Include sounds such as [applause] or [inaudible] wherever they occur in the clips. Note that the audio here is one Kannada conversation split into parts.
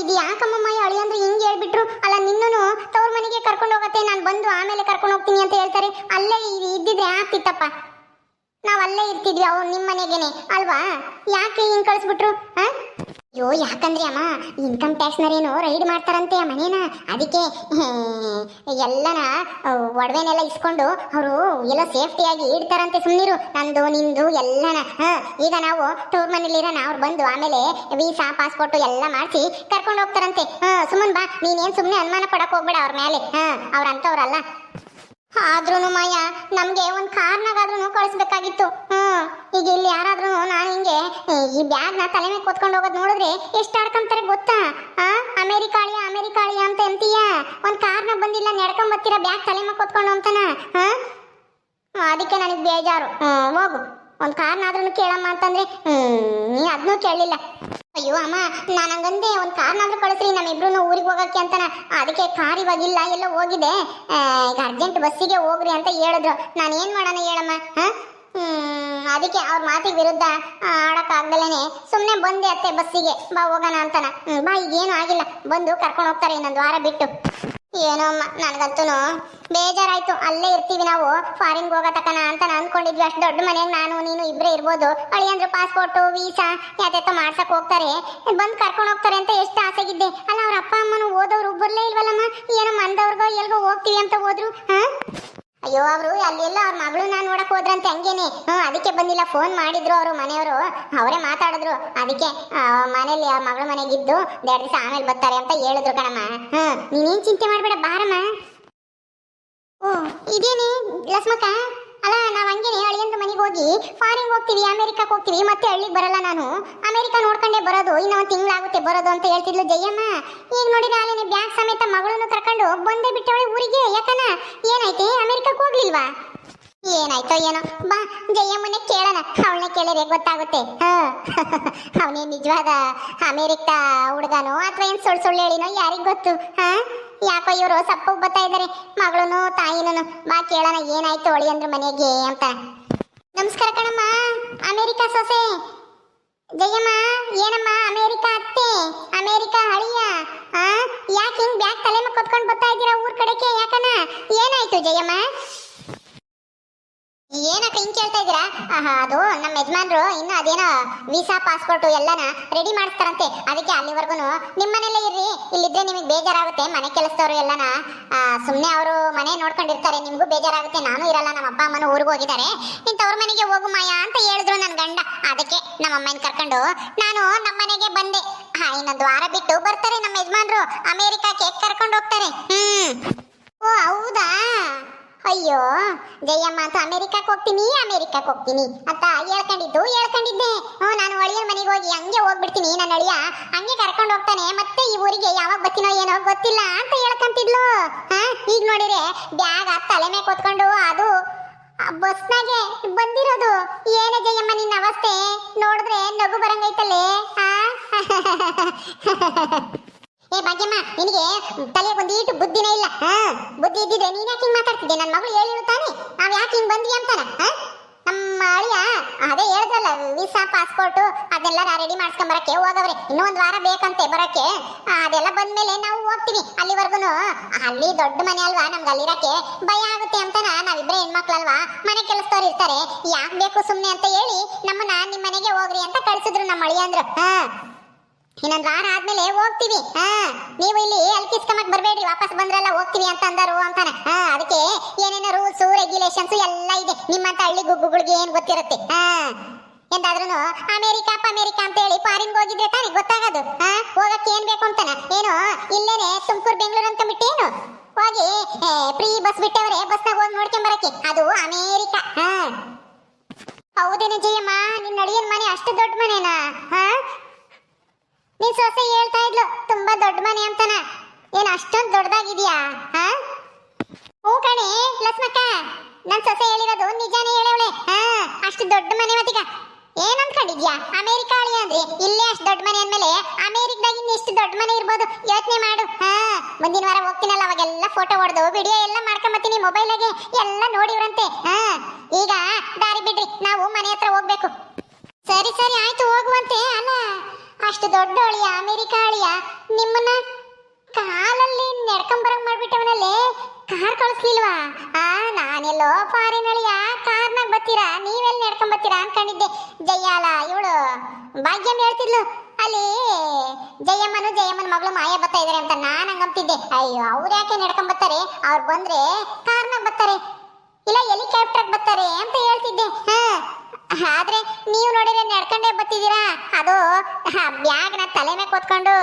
ಇದು ಯಾಕಮ್ಮಮ್ಮ ಈ ಅಳಿ ಅಂದ್ರೆ ಹಿಂಗೆ ಹೇಳ್ಬಿಟ್ರು. ಅಲ್ಲ ನಿನ್ನೂ ತವ್ರ ಮನೆಗೆ ಕರ್ಕೊಂಡು ಹೋಗತ್ತೆ. ನಾನು ಬಂದು ಆಮೇಲೆ ಕರ್ಕೊಂಡು ಹೋಗ್ತೀನಿ ಅಂತ ಹೇಳ್ತಾರೆ. ಅಲ್ಲೇ ಇದ್ದಿದ್ರೆ ಆಗ್ತಿತ್ತಪ್ಪ. ನಾವ್ ಅಲ್ಲೇ ಇರ್ತಿದ್ವಿ, ಅವ್ ನಿಮ್ಮ ಮನೆಗೇನೆ, ಅಲ್ವಾ? ಯಾಕೆ ಹಿಂಗ್ ಕಳಿಸ್ಬಿಟ್ರು ಅಯ್ಯೋ, ಯಾಕಂದ್ರೆ ಅಮ್ಮ ಇನ್ಕಮ್ ಟ್ಯಾಕ್ಸ್ನರೇನು ರೈಡ್ ಮಾಡ್ತಾರಂತೆ ಆ ಮನೇನ. ಅದಕ್ಕೆ ಎಲ್ಲನ ಒಡವೆನೆಲ್ಲ ಇಸ್ಕೊಂಡು ಅವರು ಎಲ್ಲ ಸೇಫ್ಟಿಯಾಗಿ ಇಡ್ತಾರಂತೆ ಸುಮ್ಮನಿರು ನಂದು, ನಿಂದು, ಎಲ್ಲನ ಈಗ ನಾವು ಟೂರ್ ಮನೇಲಿರೋಣ ಅವ್ರು ಬಂದು ಆಮೇಲೆ ವೀಸಾ ಪಾಸ್ಪೋರ್ಟ್ ಎಲ್ಲ ಮಾಡಿಸಿ ಕರ್ಕೊಂಡು ಹೋಗ್ತಾರಂತೆ. ಸುಮ್ಮನ್ ಬಾ, ನೀನೇನ್ ಸುಮ್ಮನೆ ಅನುಮಾನ ಪಡಕ್ ಹೋಗ್ಬೇಡ ಅವ್ರ ಮೇಲೆ, ಹಾ? ಅವ್ರಂತವ್ರಲ್ಲ ಆದ್ರೂ ಮಾಯ, ನಮ್ಗೆ ಒಂದ್ ಕಾರ್ನಾಗಾದ್ರೂ ಕಳಿಸ್ಬೇಕಾಗಿತ್ತು. ಹ್ಮ್, ಈಗ ಇಲ್ಲಿ ಯಾರಾದ್ರೂ ನಾನು ಹಿಂಗೆ, ಈ ಬ್ಯಾಗ್ನ ತಲೆ ಮೇಲೆ ಕೊತ್ಕೊಂಡು ಹೋಗೋದ್ ನೋಡಿದ್ರೆ ಎಷ್ಟು ಆಡ್ಕೊಂತಾರೆ ಗೊತ್ತಾ? ಆ, ಅಮೇರಿಕಾಳಿಯ ಅಮೇರಿಕಾಳಿಯ ಅಂತ ಎಂತೀಯ ಒಂದ್ ಕಾರ್ನ ಬಂದಿಲ್ಲ ನಡ್ಕೊಂಡ್ ಬರ್ತೀರಾ ಬ್ಯಾಗ್ ತಲೆ ಮೇಲೆ ಕೊತ್ಕೊಂಡು ಅಂತಾನ, ಹಾ? ಅದಕ್ಕೆ ನನಗೆ ಬೇಜಾರು. ಹೋಗು. ಒಂದ್ ಕಾರ್ನಾದ್ರೂ ಕೇಳಮ್ಮ ಅಂತಂದ್ರೆ ಹ್ಮ್ ನೀ ಅದನ್ನೂ ಕೇಳಲಿಲ್ಲ ಅಯ್ಯೋ ಅಮ್ಮ ನಾನು ಹಂಗಂದೆ ಒಂದು ಕಾರ್ನಾದ್ರೂ ಕಳಿಸ್ರಿ ನಮ್ಮಿಬ್ರು ಊರಿಗೆ ಹೋಗಕ್ಕೆ ಅಂತಾನ. ಅದಕ್ಕೆ ಕಾರ್ ಇವಾಗಿಲ್ಲ ಎಲ್ಲ ಹೋಗಿದೆ. ಈಗ ಅರ್ಜೆಂಟ್ ಬಸ್ಸಿಗೆ ಹೋಗ್ರಿ ಅಂತ ಹೇಳಿದ್ರು. ನಾನು ಏನು ಮಾಡೋಣ ಹೇಳಮ್ಮ ಹ್ಮ್, ಅದಕ್ಕೆ ಅವ್ರ ಮಾತಿಗೆ ವಿರುದ್ಧ ಆಡಕ್ಕಾಗ್ದಲೇನೆ ಸುಮ್ಮನೆ ಬಂದೆ ಅತ್ತೆ ಬಸ್ಸಿಗೆ ಬಾ ಹೋಗೋಣ ಅಂತನ. ಬಾ ಈಗೇನು ಆಗಿಲ್ಲ. ಬಂದು ಕರ್ಕೊಂಡು ಹೋಗ್ತಾರೆ ಇನ್ನೊಂದು ವಾರ ಬಿಟ್ಟು. ಏನೋ ಅಮ್ಮ ನನಗಂತೂ ಬೇಜಾರಾಯ್ತು. ಅಲ್ಲೇ ಇರ್ತೀವಿ ನಾವು. ಫಾರಿನ್ಗೆ ಹೋಗತಕ್ಕನ ಅಂತ ನಾನು ಅನ್ಕೊಂಡಿದ್ವಿ. ಅಷ್ಟು ದೊಡ್ಡ ಮನೆಯಾಗ ನಾನು, ನೀನು ಇಬ್ಬರೇ ಇರ್ಬೋದು. ಅಳಿಯಂದ್ರು ಪಾಸ್ಪೋರ್ಟು ವೀಸಾ ಯಾತೆತ್ತ ಮಾಡ್ಸಕ್ ಹೋಗ್ತಾರೆ. ಬಂದು ಕರ್ಕೊಂಡು ಹೋಗ್ತಾರೆ ಅಂತ ಎಷ್ಟು ಆಸೆಗಿದ್ದೆ. ಅಲ್ಲ, ಅವ್ರ ಅಪ್ಪ, ಅಮ್ಮನು ಓದೋರು ಬರ್ಲೇ ಇಲ್ವಲ್ಲಮ್ಮ? ಏನೋ ಮಂದವ್ರಿಗೋ ಎಲ್ಗೋ ಹೋಗ್ತೀವಿ ಅಂತ ಹೋದ್ರು ಅಯ್ಯೋ, ಅವರು, ಅಲ್ಲೆಲ್ಲ ಅವ್ರ ಮಗಳು ನಾನು ಹೋದ್ರಂತೆ ಹಂಗೇನೆ. ಅದಕ್ಕೆ ಬಂದಿಲ್ಲ ಫೋನ್ ಮಾಡಿದ್ರು ಅವರು ಮನೆಯವರು. ಅವರೇ ಮಾತಾಡಿದ್ರು. ಅದಕ್ಕೆ ಮನೇಲಿ ಆ ಮಗಳ ಮನೆಗಿದ್ದು ಎರಡು ದಿವಸ ಆಮೇಲೆ ಬರ್ತಾರೆ ಅಂತ ಹೇಳಿದ್ರು ಕಣಮ್ಮ. ಹ್ಮ್ ನೀನೇನ್ ಚಿಂತೆ ಮಾಡ್ಬೇಡ, ಬಾರಮ್ಮ. ಓ, ಇದೇನೆ, ಲಸ್ಮಕ್ಕ? ಅಲ್ಲ, ನಾವು ಹಂಗೇನೆ ಅಳಿಯಂದ್ರ ಮನೆಗೆ ಹೋಗಿ ಫಾರಿನ್ ಹೋಗ್ತೀವಿ ಅಮೆರಿಕಕ್ಕೆ ಹೋಗ್ತೀವಿ, ಮತ್ತೆ ಹಳ್ಳಿಗೆ ಬರಲ್ಲ ನಾನು. ಅಮೆರಿಕ ನೋಡ್ಕೊಂಡೇ ಬರೋದು, ಇನ್ನ ಒಂದು ತಿಂಗಳಾಗುತ್ತೆ ಬರೋದು ಅಂತ ಹೇಳ್ತಿದ್ಲು ಜಯಮ್ಮ. ಈಗ ನೋಡಿ ಅಲ್ಲೇನೆ ಬ್ಯಾಗ್ ಸಮೇತ ಮಗಳನ್ನು ಕರ್ಕೊಂಡು ಬಂದೇ ಬಿಟ್ಟವಳೆ ಊರಿಗೆ ಯಾಕನ ಏನೈತೆ ಅಮೆರಿಕಕ್ಕೆ ಹೋಗ್ಲಿಲ್ವಾ? ಏನಾಯ್ತೋ ಏನೋ? ಬಾ ಜಯಮ್ಮನೆ ಕೇಳೋಣ. ಅವಳನ್ನ ಕೇಳಿದ್ರೆ ಗೊತ್ತಾಗುತ್ತೆ. [laughs] ಅವನೇ ನಿಜವಾದ ಅಮೆರಿಕ ಹುಡುಗನೋ ಅಥವಾ ಏನ್ ಸುಳ್ಳು ಸುಳ್ಳು ಹೇಳಿನೋ ಯಾರಿಗ್ ಗೊತ್ತು? ಹಾ? ಯಾಕೋ ಇವರು ಸಪ್ಪು ಬರ್ತಾ ಇದಾರೆ. ಮಗಳನು ತಾಯಿನೂ ಬಾ, ಕೇಳೋಣ ಏನಾಯ್ತು ಒಳಿ ಅಂದ್ರ ಮನೆಗೆ ಅಂತ. ನಮಸ್ಕಾರ ಕಣಮ್ಮ. ಅಮೆರಿಕ ಸೊಸೆ. ಜಯಮ್ಮ, ಏನಮ್ಮ? ಅಮೆರಿಕ ಅತ್ತೆ. ಅಮೆರಿಕ ಹಳಿಯ ಆ ಯಾಕೆ ಹಿಂಗ್ ಬ್ಯಾಗ್ ತಲೆ ಮೇಲೆ ಕೊತ್ಕೊಂಡು ಬರ್ತಾ ಇದ್ದೀರಾ ಊರ್ ಕಡೆಗೆ ಯಾಕನ ಏನಾಯ್ತು ಜಯಮ್ಮ? ಏನಕ್ಕ ಹಿಂಗ್ ಕೇಳ್ತಾ ಇದ್ದೀರಾ? ಆಹಾ, ಅದು ನಮ್ಮ ಯಜಮಾನ್ರು ಇನ್ನು ಅದೇನೋ ವೀಸಾ ಪಾಸ್ಪೋರ್ಟ್ ಎಲ್ಲಾನ ರೆಡಿ ಮಾಡಿಸ್ತಾರಂತೆ. ಅದಕ್ಕೆ ಅಲ್ಲಿವರೆಗೂ ನಿಮ್ಮನೇಲೇ ಇರ್ರಿ. ಇಲ್ಲಿದ್ರೆ ನಿಮಗೆ ಬೇಜಾರಾಗುತ್ತೆ. ಮನೆ ಕೆಲಸದವರು ಎಲ್ಲಾನ ಸುಮ್ಮನೆ ಅವರು ಮನೆ ನೋಡ್ಕೊಂಡಿರ್ತಾರೆ. ನಿಮಗೂ ಬೇಜಾರಾಗುತ್ತೆ. ನಾನು ಇರಲ್ಲ. ನಮ್ಮ ಅಪ್ಪ ಅಮ್ಮನ ಊರಿಗೆ ಹೋಗಿದ್ದಾರೆ. ಇಂಥವ್ರ ಮನೆಗೆ ಹೋಗು ಮಾಯ ಅಂತ ಹೇಳಿದ್ರು ನನ್ನ ಗಂಡ. ಅದಕ್ಕೆ ನಮ್ಮ ಅಮ್ಮನ ಕರ್ಕೊಂಡು ನಾನು ನಮ್ಮ ಮನೆಗೆ ಬಂದೆ. ಹಾ ಇನ್ನೊಂದು ವಾರ ಬಿಟ್ಟು ಬರ್ತಾರೆ ನಮ್ಮ ಯಜಮಾನ್ರು. ಅಮೇರಿಕಾಕ್ಕೆ ಕರ್ಕೊಂಡು ಹೋಗ್ತಾರೆ. ಹ್ಮ್. ಓ ಹೌದಾ? ಅಯ್ಯೋ, ಜಯಮ್ಮ ಅಂತ ಅಮೆರಿಕಕ್ಕೆ ಹೋಗ್ತೀನಿ ಅಮೆರಿಕಕ್ಕೆ ಹೋಗ್ತೀನಿ. ಅಂತ ಹೇಳ್ಕೊಂಡಿದ್ದು, ಹೇಳ್ಕೊಂಡಿದ್ದೆ. ಹ್ಞೂ, ನಾನು ಅಳಿಯ ಮನೆಗೆ ಹೋಗಿ ಹಂಗೆ ಹೋಗ್ಬಿಡ್ತೀನಿ, ನನ್ನ ಅಳಿಯ. ಹಂಗೆ ಕರ್ಕೊಂಡು ಹೋಗ್ತಾನೆ, ಮತ್ತೆ ಈ ಊರಿಗೆ ಯಾವಾಗ ಬರ್ತೀನೋ ಏನೋ ಗೊತ್ತಿಲ್ಲ ಅಂತ ಹೇಳ್ಕೊಂತಿದ್ಲು. ಹಾ, ಈಗ ನೋಡಿದ್ರೆ ಬ್ಯಾಗ್ ತಲೆ ಮೇಲೆ ಕೂತ್ಕೊಂಡು ಅದು ಬಸ್ನಾಗೆ ಬಂದಿರೋದು. ಏನೇ ಜಯಮ್ಮ, ನಿನ್ನ ಅವಸ್ಥೆ? ನೋಡಿದ್ರೆ ನಗು ಬರಂಗೈತಲ್ಲೇ? ಹಾ [laughs] ಏ ಭಾಗ್ಯಮ್ಮ, ನಿನಗೆ ತಲೆ ಒಂದೀಟು ಬುದ್ಧಿನೇ ಇಲ್ಲ. ಹಾ, ಬುದ್ಧಿ ಇದ್ದಿದ್ರೆ ನೀನ್ ಯಾಕೆ ಹಿಂಗ್ ಮಾತಾಡ್ತಿದ್ದೆ? ನನ್ನ ಮಗಳು ಹೇಳಿಳು ನಾವ್ ಯಾಕೆ ಹಿಂಗ್ ಬಂದ್ವಿ ಅಂತಾನ ನಮ್ಮ ಅಳಿಯ ಅದೇ ಹೇಳ್ದಲ್ಲ ವೀಸಾ ಪಾಸ್ಪೋರ್ಟ್ ಅದೆಲ್ಲ ರೆಡಿ ಮಾಡ್ಸ್ಕೊಂಬರಕ್ಕೆ ಹೋಗವ್ರೆ. ಇನ್ನೂ ಒಂದ್ ವಾರ ಬೇಕಂತೆ ಬರಕ್ಕೆ. ಅದೆಲ್ಲ ಬಂದ್ಮೇಲೆ ನಾವು ಹೋಗ್ತೀವಿ ಅಲ್ಲಿವರೆಗೂ ಅಲ್ಲಿ ದೊಡ್ಡ ಮನೆ ಅಲ್ವಾ, ನಮ್ಗೆ ಅಲ್ಲಿರಕ್ಕೆ ಭಯ ಆಗುತ್ತೆ ಅಂತ ನಾವಿಬ್ರೆ ಹೆಣ್ಮಕ್ಳಲ್ವಾ, ಮನೆ ಕೆಲಸದವ್ರು ಇರ್ತಾರೆ. ಯಾಕೆ ಬೇಕು ಸುಮ್ನೆ ಅಂತ ಹೇಳಿ ನಮ್ಮನ್ನ ನಿಮ್ ಮನೆಗೆ ಹೋಗ್ರಿ ಅಂತ ಕಳ್ಸಿದ್ರು ನಮ್ಮ ಅಳಿಯ ಅಂದ್ರು. ಹಾ. ಇನ್ನೊಂದ್ ವಾರ ಆದ್ಮೇಲೆ ಹೋಗ್ತೀವಿ. ಹಾ, ನೀವು ಇಲ್ಲಿ ಅಲ್ಕಿಸ್ಕೊಂಬಕ್ ಬರಬೇಡಿ ವಾಪಸ್ ಬಂದ್ರಲ್ಲ ಹೋಗ್ತೀವಿ ಅಂತ ಅಂದರು ಅಂತಾನೆ. ಹಾ, ಅದಕ್ಕೆ ಏನೇನೋ ರೂಲ್ಸ್ ರೆಗ್ಯುಲೇಷನ್ಸ್ ಎಲ್ಲ ಇದೆ. ನಿಮ್ಮಂತ ಹಳ್ಳಿ ಗುಗ್ಗುಗಳಿಗೆ ಏನು ಗೊತ್ತಿರುತ್ತೆ? ಹಾ ಅಮೆರಿಕಾ ಅಮೇರಿಕಾ ಅಮೇರಿಕಾ ಅಂತ ಹೇಳಿ ಫಾರಿನ್ ಹೋಗಿದ್ರೆ ತಾನೇ ಗೊತ್ತಾಗೋದು. ಹಾ, ಹೋಗಕ್ಕೆ ಏನ್ ಬೇಕು ಅಂತಾನೆ. ಏನು, ಇಲ್ಲೇನೆ ತುಮಕೂರು, ಬೆಂಗಳೂರು ಅಂತ ಬಿಟ್ಟೇನು ಹೋಗಿ ಫ್ರೀ ಬಸ್ ಬಿಟ್ಟವ್ರೆ ಬಸ್ನಾಗ ಹೋಗಿ ನೋಡ್ಕೊಂಡ್ ಬರಕ್ಕೆ. ಅದು ಅಮೇರಿಕಾ. ಹಾ. ಹೌದೇನೆ ಜಯಮ್ಮ, ನಿನ್ನ ಅಳಿಯನ್ ಮನೆ ಅಷ್ಟು ದೊಡ್ಡ ಮನೆನಾ? ಹಾ ನೀನ್ ಸೊಸೆ ಹೇಳ್ತಾ ಇದ್ಲು, ತುಂಬಾ ದೊಡ್ಡ ಮನೆ ಅಂತಾನ. ಏನ್ ಅಷ್ಟೊಂದ್ ದೊಡ್ಡದಾಗಿದ್ಯಾ? ಹಾ? ಓ ಕಣೆ, ಲಕ್ಷ್ಮಕ್ಕ. ನನ್ ಸೊಸೆ ಹೇಳಿರೋದು ನಿಜಾನೇ ಹೇಳವಳೆ. ಹಾ, ಅಷ್ಟು ದೊಡ್ಡ ಮನೆ ಮತ್ತೀಗ. ಏನ್ ಅನ್ಕೊಂಡಿದ್ಯಾ? ಅಮೇರಿಕಾ ಅಳಿ ಅಂದ್ರೆ ಇಲ್ಲೇ ಅಷ್ಟು ದೊಡ್ಡ ಮನೆ ಅಂದ್ಮೇಲೆ ಅಮೇರಿಕದಾಗ ಇನ್ನು ಎಷ್ಟು ದೊಡ್ಡ ಮನೆ ಇರ್ಬೋದು. ಯೋಚನೆ ಮಾಡು. ಹಾ, ಮುಂದಿನ ವಾರ ಹೋಗ್ತೀನಲ್ಲ, ಅವಾಗೆಲ್ಲ ಫೋಟೋ ಹೊಡೆದು ವಿಡಿಯೋ ಎಲ್ಲ ಮಾಡ್ಕೊಂಬತ್ತೀನಿ ಮೊಬೈಲಾಗೆ ಎಲ್ಲ ನೋಡಿವ್ರಂತೆ. ಹಾ, ಈಗ ದಾರಿ ಬಿಡ್ರಿ, ನಾವು ಮನೆ ಹತ್ರ ಹೋಗ್ಬೇಕು ಸರಿ ಸರಿ ಆಯ್ತು ಹೋಗುವಂತೆ ಅಲ್ಲ ಅಷ್ಟು ದೊಡ್ಡ ಅಳಿಯ, ಅಮೆರಿಕ ಅಳಿಯ, ನಿಮ್ಮನ್ನ ಕಾಲಲ್ಲಿ ನಡ್ಕೊಂಬರಂಗ್ ಮಾಡ್ಬಿಟ್ಟವನಲ್ಲೇ? ಕಾರ್ ಕಳಿಸ್ಲಿಲ್ವಾ? ಆ, ನಾನೆಲ್ಲೋ ಫಾರಿನ್ ಅಳಿಯ, ಕಾರ್ನಾಗ ಬತ್ತೀರಾ ನೀವೆಲ್ಲಿ ನಡ್ಕೊಂಡ್ ಬತ್ತೀರಾ ಅನ್ಕೊಂಡಿದ್ದೆ. ಜಯ್ಯಾಲ, ಇವಳು ಭಾಗ್ಯಮ್ಮ ಹೇಳ್ತಿದ್ಲು. ಅಲ್ಲಿ ಜಯಮ್ಮನು ಜಯಮ್ಮನ ಮಗಳು ಮಾಯ ಬರ್ತಾ ಇದಾರೆ ಅಂತ ನಾನು ಹಂಗಂತಿದ್ದೆ ಅಯ್ಯೋ, ಅವ್ರು ಯಾಕೆ ನಡ್ಕೊಂಡ್ ಬರ್ತಾರೆ? ಅವ್ರು ಬಂದ್ರೆ ಕಾರ್ನಾಗ ಬತ್ತಾರೆ ಇಲ್ಲ ಹೆಲಿಕಾಪ್ಟರ್ ಬರ್ತಾರೆ ಅಂತ ಹೇಳ್ತಿದ್ದೆ. ಹಾ. ಆದ್ರೆ ನೀವು ನೋಡಿದ್ರೆ ನಡ್ಕೊಂಡೇ ಬತ್ತಿದ್ದೀರಾ ಅದು ಬ್ಯಾಗ್ನ ತಲೆ ಮೇಲೆ ಕೂತ್ಕೊಂಡು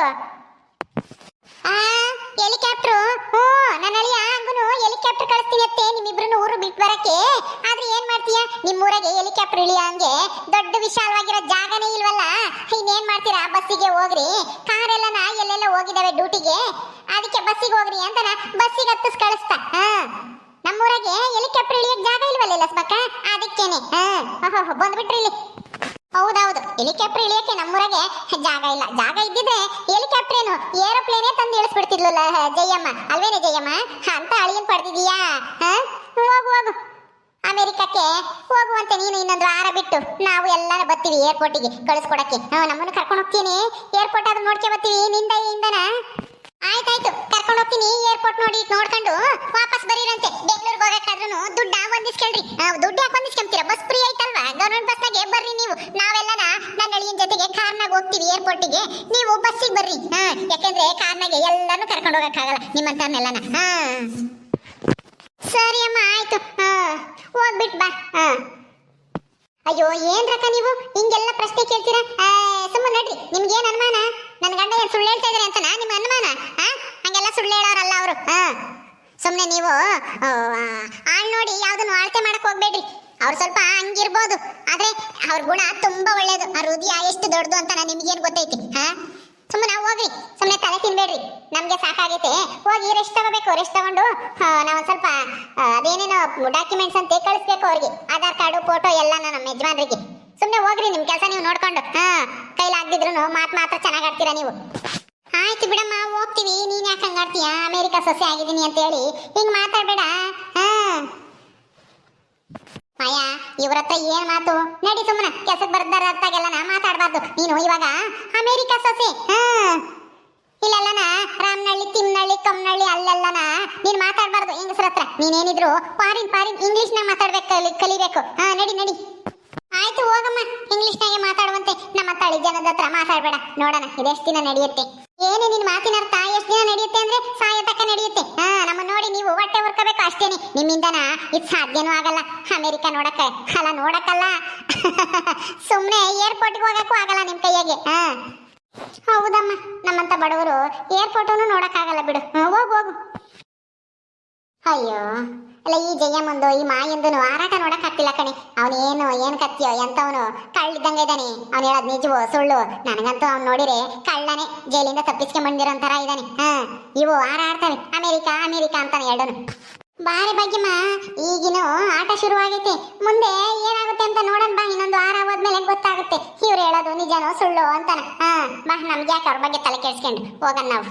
ಹೆಲಿಕಾಪ್ಟರ್? ಹ್ಞೂ ನನ್ನ ಅಳಿಯ ಹಂಗೂ ಹೆಲಿಕಾಪ್ಟರ್ ಕಳಿಸ್ತೀನಿ ಅತ್ತೆ ನಿಮ್ಮಿಬ್ರು ಊರು ಬಿಟ್ಟು ಬರಕ್ಕೆ. ಆದ್ರೆ ಏನ್ ಮಾಡ್ತೀಯ? ನಿಮ್ಮೂರಾಗೆ ಹೆಲಿಕಾಪ್ಟರ್ ಇಳಿಯ ಹಂಗೆ ದೊಡ್ಡ ವಿಶಾಲವಾಗಿರೋ ಜಾಗನೇ ಇಲ್ವಲ್ಲ? ಇನ್ನೇನ್ ಮಾಡ್ತೀರಾ? ಬಸ್ಸಿಗೆ ಹೋಗ್ರಿ. ಕಾರೆಲ್ಲನ ಎಲ್ಲೆಲ್ಲ ಹೋಗಿದಾವೆ ಡ್ಯೂಟಿಗೆ. ಅದಕ್ಕೆ ಬಸ್ಸಿಗೆ ಹೋಗ್ರಿ ಅಂತ ಬಸ್ಸಿಗೆ ಹತ್ತಿಸ್ ಕಳಿಸ್ತಾ, ಹಾ. ನಮ್ಮೂರಾಗೆ ಹೆಲಿಕಾಪ್ಟರ್ ಇಳಿಯಕ್ ಜಾಗ ಇಲ್ವಲ್ಲ ಲಸ್ಮಕ್ಕ ಅದಕ್ಕೇನೆ. ಹಾ. ಬಂದ್ಬಿಟ್ರಿ ಇಲ್ಲಿ. ಹೌದೌದು. ಹೆಲಿಕಾಪ್ಟರ್ ಇಳಿಯಕ್ಕೆ ನಮ್ಮೂರಾಗೆ ಜಾಗ ಇಲ್ಲ. ಜಾಗ ಇದ್ದಿದ್ರೆ ಹೆಲಿಕಾಪ್ಟರ್ ಏನು ಏರೋಪ್ಲೇನೇ ತಂದು ಇಳಿಸ್ಬಿಡ್ತಿದ್ಲಲ್ಲ ಜಯಮ್ಮ. ಅಲ್ವೇನೆ ಜಯಮ್ಮ? ಅಂತ ಅಳಿಯನ್ ಪಡ್ತಿದೀಯಾ ಹಾ? ಹೋಗು ಹೋಗು. ಅಮೆರಿಕಕ್ಕೆ ಹೋಗುವಂತೆ ನೀನು ಇನ್ನೊಂದು ವಾರ ಬಿಟ್ಟು ನಾವು ಎಲ್ಲಾರ ಬರ್ತೀವಿ ಏರ್ಪೋರ್ಟಿಗೆ ಕಳಿಸ್ಕೊಡಕ್ಕೆ. ನಮ್ಮನ್ನು ಕರ್ಕೊಂಡು ಹೋಗ್ತೀನಿ ಏರ್ಪೋರ್ಟ್ ಆದ್ರೂ ನೋಡ್ಕೆ ಬರ್ತೀವಿ, ನಿಂದ, ಇಂದನ? ಆಯ್ತಾಯ್ತು. ನೋಡಿ ನೋಡ್ಕೊಂಡು ವಾಪಸ್ ಬರೀರಂತೆ. ಬೆಂಗಳೂರಿಗೆ ಹೋಗಕ್ಕಾದ್ರೂ ದುಡ್ಡ ಹೊಂದಿಸ್ಕೊಳ್ರಿ ದುಡ್ಡು ಯಾಕೆ ಹೊಂದಿಸ್ಕೊಂತೀರ ಬಸ್ ಫ್ರೀ ಆಯ್ತಲ್ವಾ? ಗೌರ್ಮೆಂಟ್ ಬಸ್ನಾಗೆ ಬರ್ರಿ ನೀವು. ನಾವೆಲ್ಲನ ನನ್ನ ಅಳಿಯನ್ ಜೊತೆಗೆ ಕಾರ್ನಾಗ ಹೋಗ್ತೀವಿ ಏರ್ಪೋರ್ಟಿಗೆ ನೀವು ಬಸ್ಸಿಗೆ ಬರ್ರಿ. ಹಾ, ಯಾಕೆಂದ್ರೆ ಕಾರ್ನಾಗೆ ಎಲ್ಲಾನು ಕರ್ಕೊಂಡು ಹೋಗಕ್ಕಾಗಲ್ಲ ನಿಮ್ಮಂತವ್ರನ್ನೆಲ್ಲನ ಹಾ. ಸರಿ ಅಮ್ಮ, ಆಯ್ತು. ಹಾ, ಹೋಗ್ಬಿಟ್ ಬಾ. ಹಾ. ಅಯ್ಯೋ ಏನ್ ರಕ್ಕ ನೀವು? ಹಿಂಗೆಲ್ಲ ಪ್ರಶ್ನೆ ಕೇಳ್ತೀರಾ? ಸುಮ್ಮನೆ ನಡ್ರಿ. ನಿಮ್ಗೆ ಏನ್ ಅನುಮಾನ? ನನ್ನ ಗಂಡ ಏನ್ ಸುಳ್ಳು ಹೇಳ್ತಾ ಇದಾರೆ ಅಂತನಾ? ನಿಮ್ಮ ಅನುಮಾನ? ಹಂಗೆಲ್ಲ ಸುಳ್ಳು ಹೇಳೋರಲ್ಲ ಅವರು. ಸುಮ್ಮನೆ ನೀವು ಆಳ್ ನೋಡಿ ಯಾವ್ದನ್ನು ವಾಳ್ತೆ ಮಾಡಕ್ ಹೋಗ್ಬೇಡ್ರಿ. ಅವ್ರು ಸ್ವಲ್ಪ ಹಂಗಿರ್ಬೋದು. ಆದ್ರೆ ಅವ್ರ ಗುಣ ತುಂಬಾ ಒಳ್ಳೇದು. ಆ ಹೃದಯ ಎಷ್ಟು ದೊಡ್ಡದು ಅಂತ ನಿಮ್ಗೇನ್ ಗೊತ್ತೈತಿ? ಹಾ ಸುಮ್ಮನೆ ಹೋಗ್ರಿ. ಸುಮ್ಮನೆ ತಲೆ ತಿನ್ಬೇಡ್ರಿ. ನಮ್ಗೆ ಸಾಕಾಗೈತೆ. ಹೋಗಿ ರೆಸ್ಟ್ ತಗೋಬೇಕು. ರೆಸ್ಟ್ ತಗೊಂಡು ನಾವು ಸ್ವಲ್ಪ ಆ, ಅದೇನೇನೋ ಡಾಕ್ಯುಮೆಂಟ್ಸ್ ಅಂತ ಕಳಿಸ್ಬೇಕು ಅವ್ರಿಗೆ. ಆಧಾರ್ ಕಾರ್ಡು ಫೋಟೋ ಎಲ್ಲ ನಮ್ಮ ಯಜಮಾನ್ರಿಗೆ. ಸುಮ್ಮನೆ ಹೋಗ್ರಿ, ನಿಮ್ ಕೆಲಸ ನೀವು ನೋಡ್ಕೊಂಡು. ಹಾ ಕೈಲಾಗ್ದಿದ್ರು ಮಾತು ಮಾತ್ರ ಚೆನ್ನಾಗ್ ಆಡ್ತೀರಾ ನೀವು? ಆಯ್ತು ಬಿಡಮ್ಮ ಹೋಗ್ತೀವಿ ನೀನ್ ಯಾಕೆ ಹಂಗಾಡ್ತೀಯ ಅಮೇರಿಕಾ ಸೊಸೆ ಆಗಿದ್ದೀನಿ ಅಂತ ಹೇಳಿ ಹಿಂಗ್ ಮಾತಾಡ್ಬೇಡ. ಹಾ. ಮಾಯಾ, ಇವ್ರ ಹತ್ರ ಏನ್ ಮಾತು? ನಡಿ ಸುಮ್ಮನೆ ಕೆಲ್ಸಕ್ಕೆ ಬರ್ದಾರ ಅರ್ಥಗೆಲ್ಲ ನಾ ಮಾತಾಡ್ಬಾರ್ದು. ನೀನು ಇವಾಗ ಅಮೇರಿಕಾ ಸೊಸೆ. ಹಾ. ಇಲ್ಲೆಲ್ಲನ? ರಾಮನಹಳ್ಳಿ ತಿಮ್ಮನಹಳ್ಳಿ ಕಮ್ಮನಹಳ್ಳಿ ಅಲ್ಲಲ್ಲನ? ನೀನ್ ಮಾತಾಡ್ಬಾರ್ದು, ಹೆಂಗಸ್ರ ಹತ್ರ. ನೀನೇನಿದ್ರು ಫಾರಿನ್ ಫಾರಿನ್ ಇಂಗ್ಲಿಷ್ ನಾಗ ಮಾತಾಡ್ಬೇಕು, ಕಲಿ- ಕಲಿಬೇಕು. ಹಾ, ನಡಿ ನಡಿ. ಆಯ್ತು, ಹೋಗಮ್ಮ. ಇಂಗ್ಲಿಷ್ ನಾಗೆ ಮಾತಾಡುವಂತೆ. ನಮ್ಮ ತಳಿ ಜನದ ಹತ್ರ ಮಾತಾಡ್ಬೇಡ. ನೋಡೋಣ, ಇದೆಷ್ಟು ದಿನ ನಡೆಯುತ್ತೆ. ಏನೇ ನಿನ್ ಮಾತಿನ ಅರ್ಥ, ಎಷ್ಟು ದಿನ ನಡೆಯುತ್ತೆ ಅಂದ್ರೆ ಸಾಯ ತಕ್ಕ ನಡೆಯುತ್ತೆ. ಹಾ, ನಮ್ಮ ನೋಡಿ ನೀವು ಹೊಟ್ಟೆ ಹುರ್ಕೋಬೇಕು ಅಷ್ಟೇನೆ. ನಿಮ್ಮಿಂದನ? ಇದು ಸಾಧ್ಯನೂ ಆಗಲ್ಲ. ಅಮೆರಿಕ ನೋಡಕ್ಕೆ. ಅಲ್ಲ, ನೋಡಕ್ಕಲ್ಲ. [laughs] ಸುಮ್ನೆ ಏರ್ಪೋರ್ಟ್ಗೆ ಹೋಗಕ್ಕೂ ಆಗಲ್ಲ ನಿಮ್ಮ ಕೈಯಾಗೆ. ಹಾ. ಹೌದಮ್ಮ, ನಮ್ಮಂತ ಬಡವರು ಏರ್ಪೋರ್ಟನ್ನು ನೋಡಕ್ಕಾಗಲ್ಲ ಬಿಡು. ಹೋಗು ಹೋಗು. ಅಯ್ಯೋ, ಅಲ್ಲ, ಈ ಜಯಮ್ಮಂದು, ಈ ಮಾಯಂದನು ಆರಾಟ ನೋಡಕ್ ಕಣೇ. ಅವನೇನು ಏನ್ ಕತ್ತಿಯೋ ಎಂತವನು ಕಳ್ಳಿದ್ದಂಗೆ ಇದ್ದಾನೆ. ಅವನು ಹೇಳೋದು ನಿಜವೋ, ಸುಳ್ಳು? ನನಗಂತೂ ಅವ್ನು ನೋಡಿರೆ ಕಳ್ಳನೇ. ಜೈಲಿಂದ ತಪ್ಪಿಸ್ಕೊಂಡ್ಬಂದಿರೋ ಥರ ಇದ್ದಾನೆ. ಹಾಂ, ಇವು ಹಾರಾಡ್ತವೆ. ಅಮೇರಿಕಾ ಅಮೇರಿಕಾ ಅಂತಾನೆ ಎರಡನು. ಬಾರೆ ಭಾಗ್ಯಮ್ಮ, ಈಗಿನ ಆಟ ಶುರುವಾಗೈತೆ. ಮುಂದೆ ಏನಾಗುತ್ತೆ ಅಂತ ನೋಡೋಣ ಬಾ, ಇನ್ನೊಂದು ವಾರ ಹೋದ್ಮೇಲೆ ಗೊತ್ತಾಗುತ್ತೆ. ಇವ್ರು ಹೇಳೋದು ನಿಜನೋ ಸುಳ್ಳು ಅಂತಾನ. ಹಾ, ಬಾ, ನಮ್ಗೆ ಯಾಕೆ ಅವ್ರ ಬಗ್ಗೆ ತಲೆ ಕೆಡ್ಸ್ಕೊಂಡು ಹೋಗೋಣ ನಾವು.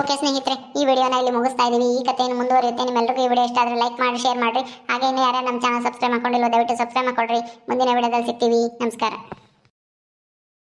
ಓಕೆ ಸ್ನೇಹಿತರೆ, ಈ ವಿಡಿಯೋನ ಇಲ್ಲಿ ಮುಗಿಸ್ತಾ ಇದೀವಿ. ಈ ಕಥೆಯನ್ನು ಮುಂದುವರಿಯುತ್ತೆ. ನಿಮ್ಮೆಲ್ಲರಿಗೂ ಈ ವಿಡಿಯೋ ಇಷ್ಟ ಆದರೆ ಲೈಕ್ ಮಾಡಿ ಶೇರ್ ಮಾಡಿರಿ. ಹಾಗೆ ಯಾರ್ಯಾರು ನಮ್ಮ ಚಾನಲ್ ಸಬ್ಸ್ಕ್ರೈಬ್ ಮಾಡ್ಕೊಂಡಿಲ್ಲ ದಯವಿಟ್ಟು ಸಬ್ಸ್ಕ್ರೈಬ್ ಮಾಡ್ಕೊಳ್ರಿ. ಮುಂದಿನ ವಿಡಿಯೋದಲ್ಲಿ ಸಿಗ್ತೀವಿ. ನಮಸ್ಕಾರ.